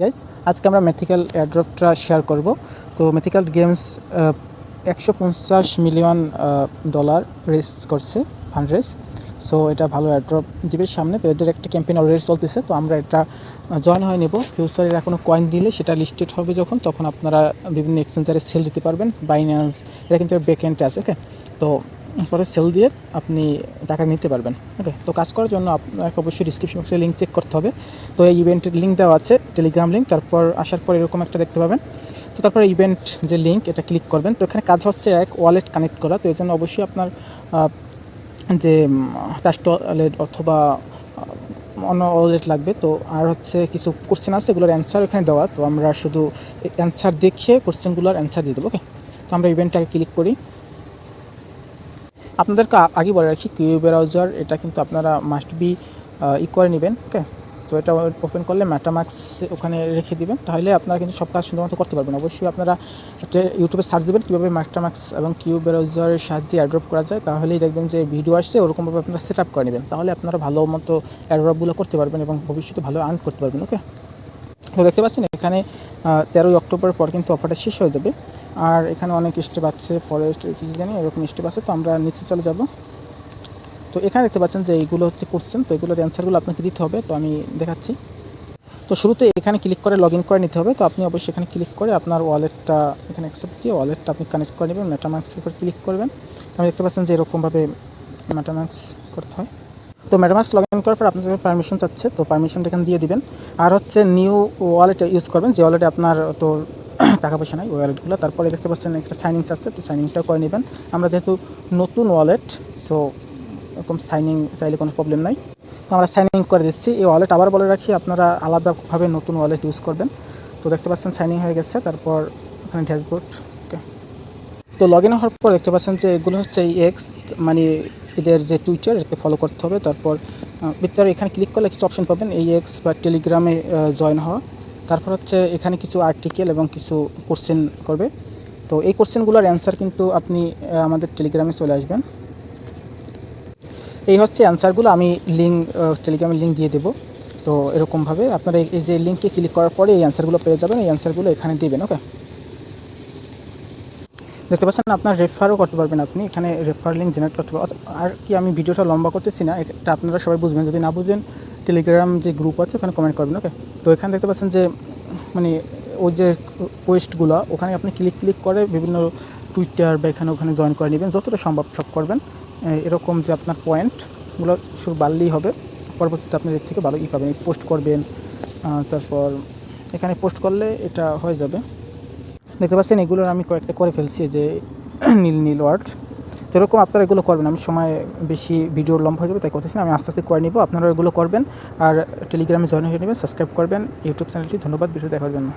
Guys আজকে আমরা মেথিক্যাল এয়ারড্রপটা share করব। তো মেথিক্যাল গেমস একশো পঞ্চাশ মিলিয়ন ডলার রেস করছে ফান্ড রেস সো এটা ভালো এয়ারড্রপ দিবে সামনে। তো এদের একটা ক্যাম্পেইন অলরেডি চলতেছে। তো আমরা এটা জয়েন হয়ে নেব। ফিউচারের কোনো কয়েন দিলে সেটা লিস্টেড হবে যখন, তখন আপনারা বিভিন্ন এক্সচেঞ্জারে সেল দিতে পারবেন। বাইন্যান্স এটা কিন্তু ব্যাকএন্ডে আছে ওকে তো পরে সেল দিয়ে আপনি টাকা নিতে পারবেন ওকে তো কাজ করার জন্য আপনাকে অবশ্যই ডিসক্রিপশন বক্সে লিঙ্ক চেক করতে হবে। তো এই ইভেন্টের লিঙ্ক দেওয়া আছে টেলিগ্রাম লিঙ্ক তারপর আসার পর এরকম একটা দেখতে পাবেন। তো তারপর ইভেন্ট যে লিঙ্ক এটা ক্লিক করবেন। তো এখানে কাজ হচ্ছে এক ওয়ালেট কানেক্ট করা। তো এই জন্য অবশ্যই আপনার যে টাস্ট ওয়ালেট অথবা অন্য ওয়ালেট লাগবে। তো আর হচ্ছে কিছু কোশ্চেন আছে, এগুলোর অ্যান্সার এখানে দেওয়া। তো আমরা শুধু অ্যান্সার দেখে কোশ্চেনগুলোর অ্যান্সার দিয়ে দেবো ওকে তো আমরা ইভেন্টটাকে ক্লিক করি। আপনাদেরকে আগে বলে রাখি কিউ ব্রাউজার এটা কিন্তু আপনারা মাস্ট বি ই করে নেবেন ওকে তো এটা ওপেন করলে ম্যাটামাক্স ওখানে রেখে দিবেন, তাহলে আপনারা কিন্তু সব কাজ সুন্দরমতো করতে পারবেন। অবশ্যই আপনারা ইউটিউবে সার্চ দেবেন, কীভাবে ম্যাটামাক্স এবং কিউ ব্রাউজারের সাহায্যে অ্যাড্রপ করা যায়, তাহলেই দেখবেন যে ভিডিও আসছে, ওরকমভাবে আপনারা সেট আপ করে নেবেন। তাহলে আপনারা ভালো মতো অ্যাড্রপগুলো করতে পারবেন এবং ভবিষ্যতে ভালো আর্ন করতে পারবেন ওকে তো দেখতে পাচ্ছেন এখানে তেরোই অক্টোবর পর কিন্তু অফারটা শেষ হয়ে যাবে। আর এখানে অনেক স্টেপ আছে ফরেস্ট কি জানি, এরকম স্টেপ আছে, তো আমরা নিচে চলে যাব। তো এখানে দেখতে পাচ্ছেন যে এইগুলো হচ্ছে কোশ্চেন তো এগুলোর অ্যান্সারগুলো আপনাকে দিতে হবে, তো আমি দেখাচ্ছি। তো শুরুতে এখানে ক্লিক করে লগ ইন করে নিতে হবে, তো আপনি অবশ্যই এখানে ক্লিক করে আপনার ওয়ালেটটা এখানে অ্যাকসেপ্ট দিয়ে ওয়ালেটটা আপনি কানেক্ট করে নেবেন মেটামাক্সের উপর ক্লিক করবেন। আমি দেখতে পাচ্ছেন যে এরকমভাবে মেটামাক্স করতে হয়। তো মেটামাক্স লগ ইন করার পর আপনার কাছে পারমিশন চাচ্ছে, তো পারমিশনটা এখানে দিয়ে দিবেন। আর হচ্ছে নিউ ওয়ালেট ইউজ করবেন, যে ওয়ালেটে আপনার তো টাকা পয়সা নাই ওয়ালেটগুলো তারপরে দেখতে পাচ্ছেন একটা সাইনিং চাচ্ছে, তো সাইনিংটাও করে নেবেন। আমরা যেহেতু নতুন ওয়ালেট সো এরকম সাইনিং চাইলে কোনো প্রবলেম নাই। তো আমরা সাইনিং করে দিচ্ছি। এই ওয়ালেট আবার বলে রাখি, আপনারা আলাদাভাবে নতুন ওয়ালেট ইউজ করবেন। তো দেখতে পাচ্ছেন সাইনিং হয়ে গেছে, তারপর এখানে ড্যাশবোর্ড তো লগ ইন হওয়ার পর দেখতে পাচ্ছেন যে এগুলো হচ্ছে এই এক্স মানে এদের যে টুইটার এতে ফলো করতে হবে। তারপর ভিতরে এখানে ক্লিক করলে কিছু অপশন পাবেন, এই এক্স বা টেলিগ্রামে জয়েন হওয়া। তারপর হচ্ছে এখানে কিছু আর্টিকেল এবং কিছু কোশ্চেন করবে। তো এই কোশ্চেনগুলোর অ্যান্সার কিন্তু আপনি আমাদের টেলিগ্রামে চলে আসবেন। এই হচ্ছে অ্যান্সারগুলো আমি লিঙ্ক টেলিগ্রামের লিঙ্ক দিয়ে দেবো। তো এরকমভাবে আপনারা এই যে লিঙ্কে ক্লিক করার পরে এই অ্যান্সারগুলো পেয়ে যাবেন। এই অ্যান্সারগুলো এখানে দেবেন ওকে দেখতে পাচ্ছেন আপনার রেফারও করতে পারবেন আপনি, এখানে রেফার লিঙ্ক জেনারেট করতে পারবেন। আর কি আমি ভিডিওটা লম্বা করতেছি না, এটা আপনারা সবাই বুঝবেন। যদি না বুঝেন টেলিগ্রাম যে গ্রুপ আছে, ওখানে কমেন্ট করবেন ওকে তো এখানে দেখতে পাচ্ছেন যে মানে ওই যে পোস্টগুলো ওখানে আপনি ক্লিক ক্লিক করে বিভিন্ন টুইটার বা এখানে ওখানে জয়েন করে নেবেন। যতটা সম্ভব সব করবেন। এরকম যে আপনার পয়েন্টগুলো শুরু বাড়লেই হবে। পরবর্তীতে আপনি এর থেকে ভালো ই পাবেন। পোস্ট করবেন তারপর এখানে পোস্ট করলে এটা হয়ে যাবে। দেখতে পাচ্ছেন এগুলোর আমি কয়েকটা করে ফেলছি যে নীল নীল ওয়ার্ড তো এরকম আপনারা এগুলো করবেন, আমি সময় বেশি ভিডিও লম্বা হয়ে যাবে, তাই করতেছি আমি আস্তে আস্তে করে নিব আপনারা এগুলো করবেন। আর টেলিগ্রামে জয়েন হয়ে নেবেন সাবস্ক্রাইব করবেন ইউটিউব চ্যানেলটি ধন্যবাদ ভিডিও দেখার জন্য।